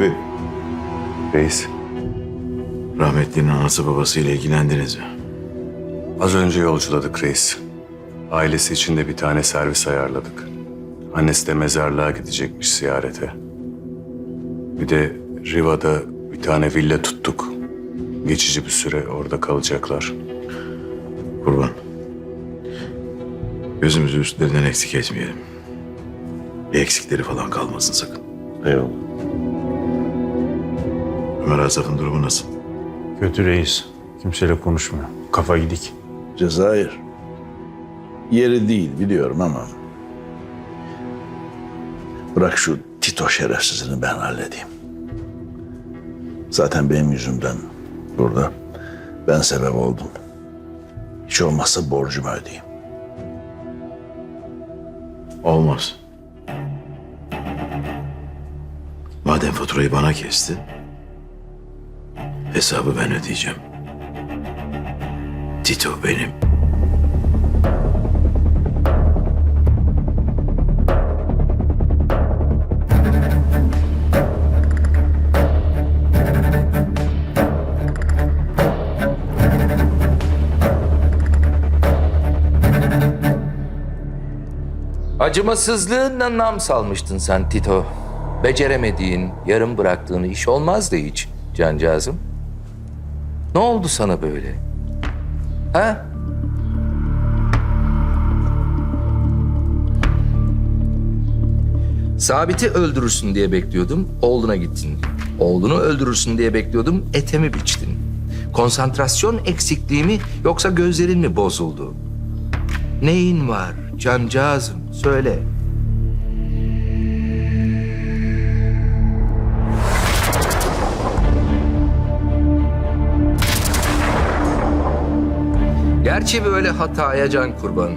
Abi Reis, rahmetlinin anası babasıyla ilgilendiniz mi? az önce yolculadık reis. Ailesi için de bir tane servis ayarladık. Annesi de mezarlığa gidecekmiş ziyarete. Bir de Riva'da bir tane villa tuttuk. Geçici bir süre orada kalacaklar. Kurban. Gözümüzü üstlerinden eksik etmeyelim. Bir eksikleri falan kalmasın sakın. Eyvallah. Ömer Asaf'ın durumu nasıl? Kötü reis. Kimseyle konuşmuyor. Kafa gidik. Cezayir. Yeri değil biliyorum ama... Bırak şu Tito şerefsizini ben halledeyim. Zaten benim yüzümden burada. Ben sebep oldum. Hiç olmazsa borcumu ödeyeyim. Olmaz. Madem faturayı bana kesti, hesabı ben ödeyeceğim. Tito benim. Acımasızlığınla nam salmıştın sen Tito. Beceremediğin, yarım bıraktığın iş olmazdı hiç cancağızım. Ne oldu sana böyle? Ha? Sabit'i öldürürsün diye bekliyordum, oğluna gittin. Oğlunu öldürürsün diye bekliyordum, etemi biçtin. Konsantrasyon eksikliği mi yoksa gözlerin mi bozuldu? Neyin var cancağızım söyle. Gerçi böyle hataya can kurban.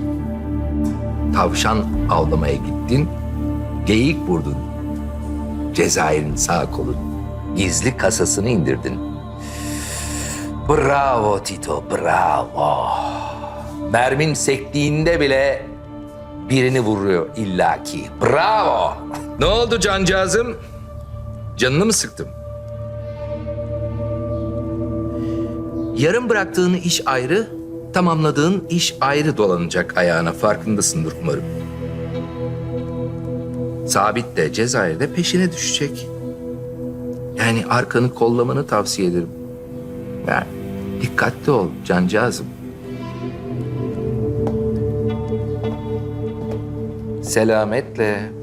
Tavşan avlamaya gittin, geyik vurdun. Cezayir'in sağ kolu gizli kasasını indirdin. Bravo Tito, bravo. Mermin sektiğinde bile birini vuruyor illaki. Bravo. Ne oldu cancağızım? Canını mı sıktım? Yarım bıraktığın iş ayrı, tamamladığın iş ayrı dolanacak ayağına. Farkındasındır umarım. Sabit de Cezayir'de peşine düşecek. Yani arkanı kollamanı tavsiye ederim. Yani dikkatli ol cancağızım. Selametle.